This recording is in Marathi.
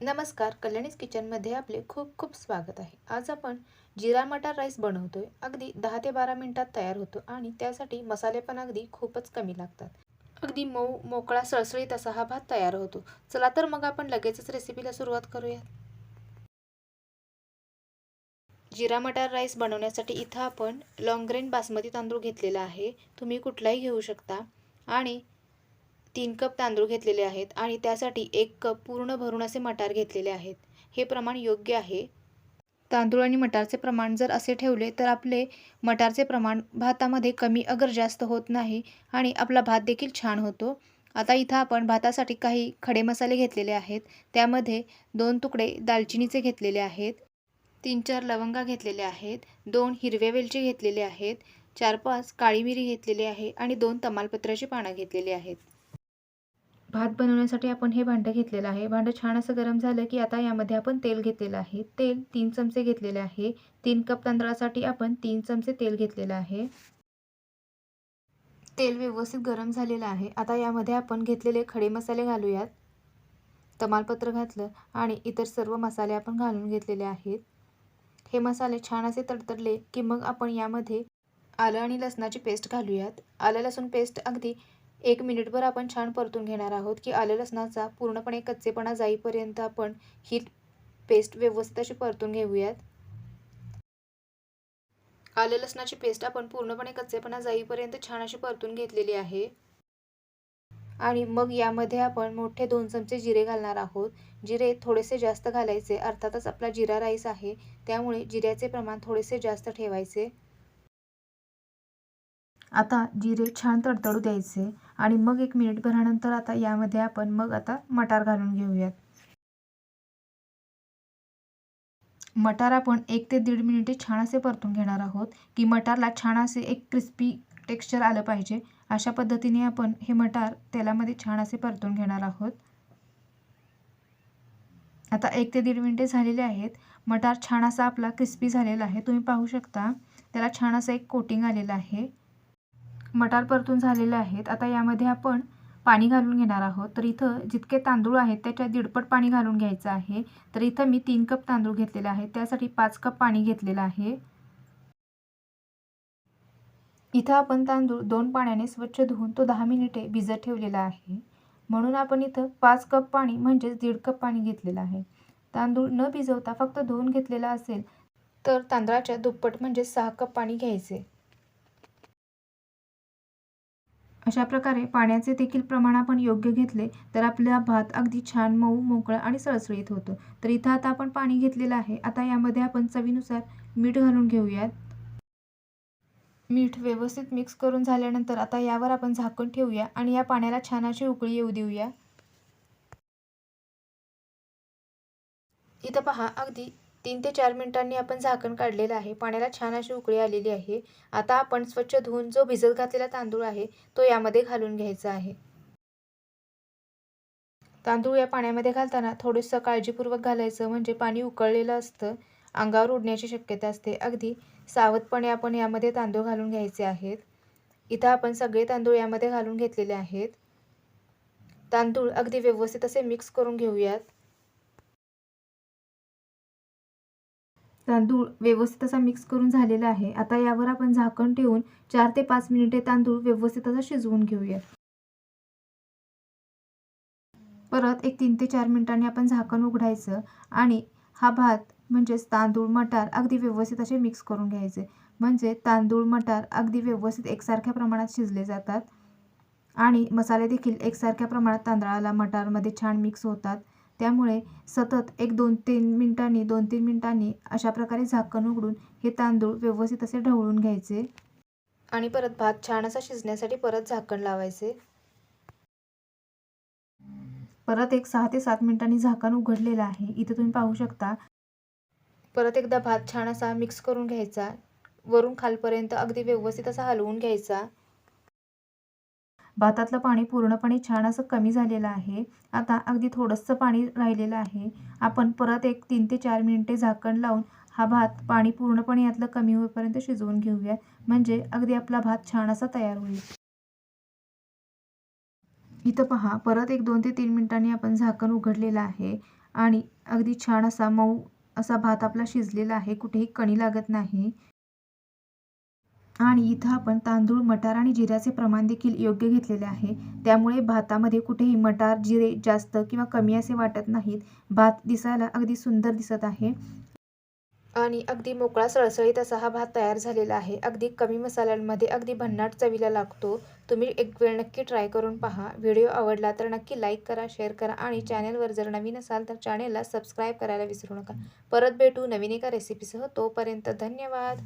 नमस्कार कल्याणीज किचनमध्ये आपले खूप खूप स्वागत आहे. आज आपण जिरा मटार राईस बनवतोय. अगदी दहा ते बारा मिनटात तयार होतो आणि त्यासाठी मसाले पण अगदी खूपच कमी लागतात. अगदी मऊ मोकळा सळसळीत असा हा भात तयार होतो. चला तर मग आपण लगेचच रेसिपीला सुरुवात करूया जिरा मटार राईस बनवण्यासाठी इथं आपण लॉंग ग्रेन बासमती तांदूळ घेतलेला आहे. तुम्ही कुठलाही घेऊ शकता. आणि तीन कप तांदूळ घेतलेले आहेत आणि त्यासाठी एक कप पूर्ण भरून असे मटार घेतलेले आहेत. हे प्रमाण योग्य आहे? तांदूळ आणि मटारचे प्रमाण जर असे ठेवले तर आपले मटारचे प्रमाण भातामध्ये कमी अगर जास्त होत नाही आणि आपला भात देखील छान होतो. आता इथं आपण भातासाठी काही खडे मसाले घेतलेले आहेत. त्यामध्ये दोन तुकडे दालचिनीचे घेतलेले आहेत. तीन चार लवंगा घेतलेले आहेत. दोन हिरव्या वेलचे घेतलेले आहेत. चार पाच काळी मिरी घेतलेली आहे आणि दोन तमालपत्राची पानं घेतलेली आहेत. भात बनवण्यासाठी आपण हे भांडं घेतलेलं आहे. भांडं छान असं गरम झालं की आता यामध्ये आपण तेल घेतलेलं आहे. तेल तीन चमचे घेतलेले आहे. तीन कप तांदळासाठी आपण तीन चमचे तेल घेतलेलं आहे. तेल व्यवस्थित गरम झालेलं आहे. आता यामध्ये आपण घेतलेले खडे मसाले घालूयात. तमालपत्र घातलं आणि इतर सर्व मसाले आपण घालून घेतलेले आहेत. हे मसाले छान असे तडतडले की मग आपण यामध्ये आलं आणि लसणाची पेस्ट घालूयात. आलं लसूण पेस्ट अगदी एक मिनिटभर आपण छान परतून घेणार आहोत की आलं लसणाचा पूर्णपणे कच्चेपणा जाईपर्यंत आपण ही पेस्ट व्यवस्थित अशी परतून घेऊयात. आलं लसणाची पेस्ट आपण पूर्णपणे कच्चेपणा जाईपर्यंत छान अशी परतून घेतलेली आहे. आणि मग यामध्ये आपण मोठे दोन चमचे जिरे घालणार आहोत. जिरे थोडेसे जास्त घालायचे अर्थातच आपला जिरा राईस आहे त्यामुळे जिऱ्याचे प्रमाण थोडेसे जास्त ठेवायचे. आता जिरे छान तडतडू द्यायचे आणि मग एक मिनिट भरानंतर आता यामध्ये आपण मग आता मटार घालून घेऊयात. मटार आपण एक ते दीड मिनिटे छान असे परतून घेणार आहोत की मटारला छान असे एक क्रिस्पी टेक्स्चर आलं पाहिजे. अशा पद्धतीने आपण हे मटार तेलामध्ये छान असे परतून घेणार आहोत. आता एक ते दीड मिनिटे झालेले आहेत. मटार छान असा आपला क्रिस्पी झालेला आहे. तुम्ही पाहू शकता. त्याला छान असं एक कोटिंग आलेलं आहे. मटार परतून झालेले आहेत. आता यामध्ये आपण पाणी घालून घेणार आहोत. तर इथं जितके तांदूळ आहेत त्याच्या दीडपट पाणी घालून घ्यायचं आहे. तर इथं मी तीन कप तांदूळ घेतलेले आहेत. त्यासाठी पाच कप पाणी घेतलेलं आहे. इथं आपण तांदूळ दोन पाण्याने स्वच्छ धुवून तो दहा मिनिटे भिजत ठेवलेला आहे. म्हणून आपण इथं पाच कप पाणी म्हणजेच दीड कप पाणी घेतलेलं आहे. तांदूळ न भिजवता फक्त धुवून घेतलेला असेल तर तांदळाच्या दुप्पट म्हणजे सहा कप पाणी घ्यायचे. अशा प्रकारे पाण्याचे देखील प्रमाण आपण योग्य घेतले तर आपला भात अगदी छान मऊ मोकळा आणि सळसळीत होतो. तर इथं आता आपण पाणी घेतलेलं आहे. आता यामध्ये आपण चवीनुसार मीठ घालून घेऊयात. मीठ व्यवस्थित मिक्स करून झाल्यानंतर आता यावर आपण झाकण ठेवूया आणि या पाण्याला छान अशी उकळी येऊ देऊया. इथं पहा अगदी तीन ते चार मिनिटांनी आपण झाकण काढलेलं आहे. पाण्याला छान अशी उकळी आलेली आहे. आता आपण स्वच्छ धुवून जो भिजत घातलेला तांदूळ आहे तो यामध्ये घालून घ्यायचा आहे. तांदूळ या पाण्यामध्ये घालताना थोडंसं काळजीपूर्वक घालायचं म्हणजे पाणी उकळलेलं असतं अंगावर उडण्याची शक्यता असते. अगदी सावधपणे आपण यामध्ये तांदूळ घालून घ्यायचे आहेत. इथं आपण सगळे तांदूळ यामध्ये घालून घेतलेले आहेत. तांदूळ अगदी व्यवस्थित असे मिक्स करून घेऊयात. तांदूळ व्यवस्थित असा मिक्स करून झालेला आहे. आता यावर आपण झाकण ठेवून चार ते पाच मिनिटे तांदूळ व्यवस्थित असा शिजवून घेऊया परत एक तीन ते चार मिनिटांनी आपण झाकण उघडायचं आणि हा भात म्हणजेच तांदूळ मटार अगदी व्यवस्थित असे मिक्स करून घ्यायचे. म्हणजे तांदूळ मटार अगदी व्यवस्थित एकसारख्या प्रमाणात शिजले जातात आणि मसाले देखील एकसारख्या प्रमाणात तांदळाला मटारमध्ये छान मिक्स होतात. त्यामुळे सतत एक दोन तीन मिनटांनी दोन तीन मिनटांनी अशा प्रकारे झाकण उघडून हे तांदूळ व्यवस्थित असे ढवळून घ्यायचे. आणि परत भात छान असा शिजण्यासाठी परत झाकण लावायचे. परत एक सहा ते सात मिनिटांनी झाकण उघडलेलं आहे. इथे तुम्ही पाहू शकता. परत एकदा भात छान असा मिक्स करून घ्यायचा. वरून खालपर्यंत अगदी व्यवस्थित असा हलवून घ्यायचा. भातातलं पाणी पूर्णपणे छान असं कमी झालेलं आहे. आता अगदी थोडंसं पाणी राहिलेलं आहे. आपण परत एक तीन ते चार मिनिटे झाकण लावून हा भात पाणी पूर्णपणे यातलं कमी होईपर्यंत शिजवून घेऊया. म्हणजे अगदी आपला भात छान असा तयार होईल. इथं पहा परत एक दोन ते तीन मिनिटांनी आपण झाकण उघडलेलं आहे. आणि अगदी छान असा मऊ असा भात आपला शिजलेला आहे. कुठेही कणी लागत नाही. आणि इथं आपण तांदूळ मटार आणि जिऱ्याचे प्रमाण देखील योग्य घेतलेले आहे. त्यामुळे भातामध्ये कुठेही मटार जिरे जास्त किंवा कमी असे वाटत नाहीत. भात दिसायला अगदी सुंदर दिसत आहे. आणि अगदी मोकळा सळसळीत असा हा भात तयार झालेला आहे. अगदी कमी मसाल्यांमध्ये अगदी भन्नाट चवीला लागतो. तुम्ही एक वेळ नक्की ट्राय करून पहा. व्हिडिओ आवडला तर नक्की लाईक करा शेअर करा आणि चॅनेलवर जर नवीन असाल तर चॅनेलला सबस्क्राईब करायला विसरू नका. परत भेटू नवीन एका रेसिपीसह. तोपर्यंत धन्यवाद.